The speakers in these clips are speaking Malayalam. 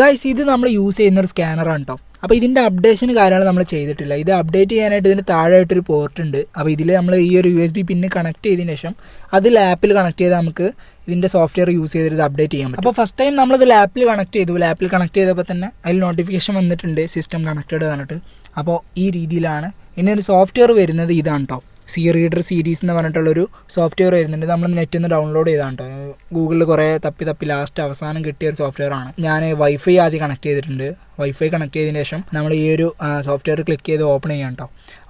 ഗൈസ് ഇത് നമ്മൾ യൂസ് ചെയ്യുന്ന ഒരു സ്കാനറാണ് കേട്ടോ അപ്പോൾ ഇതിന്റെ അപ്ഡേഷൻ കാര്യങ്ങൾ നമ്മൾ ചെയ്തിട്ടില്ല. ഇത് അപ്ഡേറ്റ് ചെയ്യാനായിട്ട് ഇതിന് താഴെയായിട്ടൊരു പോർട്ട് ഉണ്ട്. അപ്പോൾ ഇതിൽ നമ്മൾ ഈ ഒരു യു എസ് ബി പിന്ന് കണക്ട് ചെയ്തതിന് ശേഷം അത് ലാപ്പിൽ കണക്ട് ചെയ്താൽ നമുക്ക് ഇതിന്റെ സോഫ്റ്റ്വെയർ യൂസ് ചെയ്തിട്ട് അപ്ഡേറ്റ് ചെയ്യാൻ പറ്റും. അപ്പോൾ ഫസ്റ്റ് ടൈം നമ്മളിത് ലാപ്പിൽ കണക്ട് ചെയ്തു. ലാപ്പിൽ കണക്ട് ചെയ്തപ്പോൾ തന്നെ അതിൽ നോട്ടിഫിക്കേഷൻ വന്നിട്ടുണ്ട്. സിസ്റ്റം കണക്റ്റഡ് പറഞ്ഞിട്ട്. അപ്പോൾ ഈ രീതിയിലാണ് ഇനി ഒരു സോഫ്റ്റ്വെയർ വരുന്നത് ഇതാണ് കേട്ടോ സി റീഡർ സീരീസ് എന്ന് പറഞ്ഞിട്ടുള്ളൊരു സോഫ്റ്റ്വെയർ വരുന്നുണ്ട്. നമ്മൾ നെറ്റിൽ നിന്ന് ഡൗൺലോഡ് ചെയ്താണ് കേട്ടോ ഗൂഗിളിൽ കുറേ തപ്പി തപ്പി ലാസ്റ്റ് അവസാനം കിട്ടിയ ഒരു സോഫ്റ്റ്വെയർ ആണ്. ഞാൻ വൈഫൈ ആദ്യം കണക്ട് ചെയ്തിട്ടുണ്ട്. വൈഫൈ കണക്ട് ചെയ്തതിന് ശേഷം നമ്മൾ ഈ ഒരു സോഫ്റ്റ്വെയർ ക്ലിക്ക് ചെയ്ത് ഓപ്പൺ ചെയ്യാം കേട്ടോ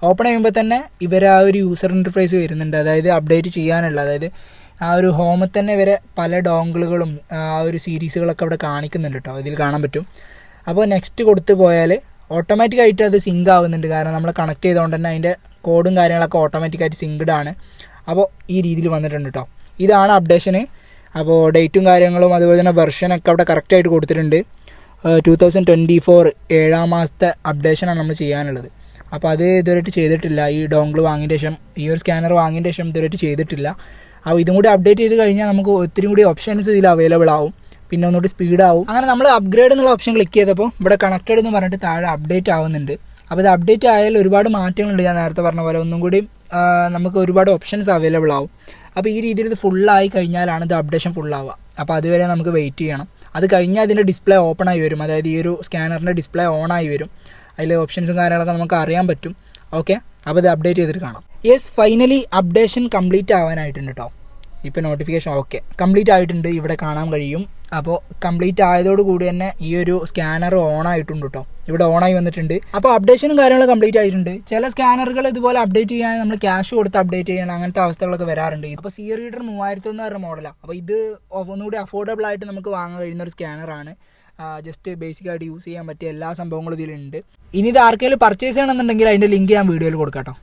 ഓപ്പൺ ചെയ്യുമ്പോൾ തന്നെ ഇവർ ആ ഒരു യൂസർ ഇന്റർഫേസ് വരുന്നുണ്ട്. അതായത് അപ്ഡേറ്റ് ചെയ്യാനുള്ള അതായത് ആ ഒരു ഹോമിൽ തന്നെ ഇവരെ പല ഡോങ്കിളുകളും ആ ഒരു സീരീസുകളൊക്കെ അവിടെ കാണിക്കുന്നുണ്ട് കേട്ടോ ഇതിൽ കാണാൻ പറ്റും. അപ്പോൾ നെക്സ്റ്റ് കൊടുത്തു പോയാൽ ഓട്ടോമാറ്റിക്കായിട്ട് അത് സിങ്ക് ആവുന്നുണ്ട്. കാരണം നമ്മൾ കണക്ട് ചെയ്തുകൊണ്ട് തന്നെ അതിന്റെ കോഡും കാര്യങ്ങളൊക്കെ ഓട്ടോമാറ്റിക്കായിട്ട് സിങ്ക്ഡ് ആണ്. അപ്പോൾ ഈ രീതിയിൽ വന്നിട്ടുണ്ട് കേട്ടോ ഇതാണ് അപ്ഡേഷന് അപ്പോൾ ഡേറ്റും കാര്യങ്ങളും അതുപോലെ തന്നെ വെർഷനൊക്കെ അവിടെ കറക്റ്റായിട്ട് കൊടുത്തിട്ടുണ്ട്. ടു തൗസൻഡ് ട്വന്റി ഫോർ ഏഴാം മാസത്തെ അപ്ഡേഷനാണ് നമ്മൾ ചെയ്യാനുള്ളത്. അപ്പോൾ അത് ഇതുവരെയായിട്ട് ചെയ്തിട്ടില്ല. ഈ ഡോങ്കിൾ വാങ്ങിയ ശേഷം ഈ ഒരു സ്കാനർ വാങ്ങിയ ശേഷം ഇതുവരെയായിട്ട് ചെയ്തിട്ടില്ല. അപ്പോൾ ഇതും കൂടി അപ്ഡേറ്റ് ചെയ്ത് കഴിഞ്ഞാൽ നമുക്ക് ഒത്തിരി കൂടി ഓപ്ഷൻസ് ഇതിൽ അവൈലബിൾ ആവും. പിന്നെ ഒന്നുകൂടി സ്പീഡ് ആവും. അങ്ങനെ നമ്മൾ അപ്ഗ്രേഡ് എന്നുള്ള ഓപ്ഷൻ ക്ലിക്ക് ചെയ്തപ്പോൾ ഇവിടെ കണക്റ്റഡ് എന്ന് പറഞ്ഞിട്ട് താഴെ അപ്ഡേറ്റ് ആവുന്നുണ്ട്. അപ്പോൾ ഇത് അപ്ഡേറ്റ് ആയാൽ ഒരുപാട് മാറ്റങ്ങളുണ്ട് ഞാൻ നേരത്തെ പറഞ്ഞ പോലെ. ഒന്നും കൂടി നമുക്ക് ഒരുപാട് ഓപ്ഷൻസ് അവൈലബിൾ ആവും. അപ്പോൾ ഈ രീതിയിൽ ഇത് ഫുള്ളായി കഴിഞ്ഞാലാണ് ഇത് അപ്ഡേഷൻ ഫുള്ളാവുക അപ്പോൾ അതുവരെ നമുക്ക് വെയിറ്റ് ചെയ്യണം. അത് കഴിഞ്ഞാൽ ഇതിന്റെ ഡിസ്പ്ലേ ഓപ്പൺ ആയി വരും. അതായത് ഈ ഒരു സ്കാനറിന്റെ ഡിസ്പ്ലേ ഓൺ ആയി വരും. അതിലെ ഓപ്ഷൻസും കാര്യങ്ങളൊക്കെ നമുക്ക് അറിയാൻ പറ്റും. ഓക്കെ അപ്പോൾ ഇത് അപ്ഡേറ്റ് ചെയ്തിട്ട് കാണാം. യെസ് ഫൈനലി അപ്ഡേഷൻ കംപ്ലീറ്റ് ആവാനായിട്ടുണ്ട് കേട്ടോ ഇപ്പോൾ നോട്ടിഫിക്കേഷൻ ഓക്കെ കംപ്ലീറ്റ് ആയിട്ടുണ്ട് ഇവിടെ കാണാൻ കഴിയും. അപ്പോൾ കംപ്ലീറ്റ് ആയതോട് കൂടി തന്നെ ഈ ഒരു സ്കാനർ ഓൺ ആയിട്ടുണ്ട് കേട്ടോ ഇവിടെ ഓൺ ആയി വന്നിട്ടുണ്ട്. അപ്പോൾ അപ്ഡേഷനും കാര്യങ്ങളും കംപ്ലീറ്റ് ആയിട്ടുണ്ട്. ചില സ്കാനറുകൾ ഇതുപോലെ അപ്ഡേറ്റ് ചെയ്യാൻ നമ്മൾ ക്യാഷ് കൊടുത്ത് അപ്ഡേറ്റ് ചെയ്യണം അങ്ങനത്തെ അവസ്ഥകളൊക്കെ വരാറുണ്ട്. അപ്പോൾ സി റീഡർ മൂവായിരത്തി ഒന്ന് പറഞ്ഞ മോഡലാണ് അപ്പോൾ ഇത് ഒന്നുകൂടി അഫോർഡബിൾ ആയിട്ട് നമുക്ക് വാങ്ങാൻ കഴിയുന്ന ഒരു സ്കാനറാണ് ജസ്റ്റ് ബേസിക് ആയിട്ട് യൂസ് ചെയ്യാൻ പറ്റിയ എല്ലാ സംഭവങ്ങളും ഇതിലുണ്ട്. ഇനി ഇത് ആർക്കെങ്കിലും പർച്ചേസ് ചെയ്യണമെന്നുണ്ടെങ്കിൽ അതിന്റെ ലിങ്ക് ഞാൻ വീഡിയോയിൽ കൊടുക്കാം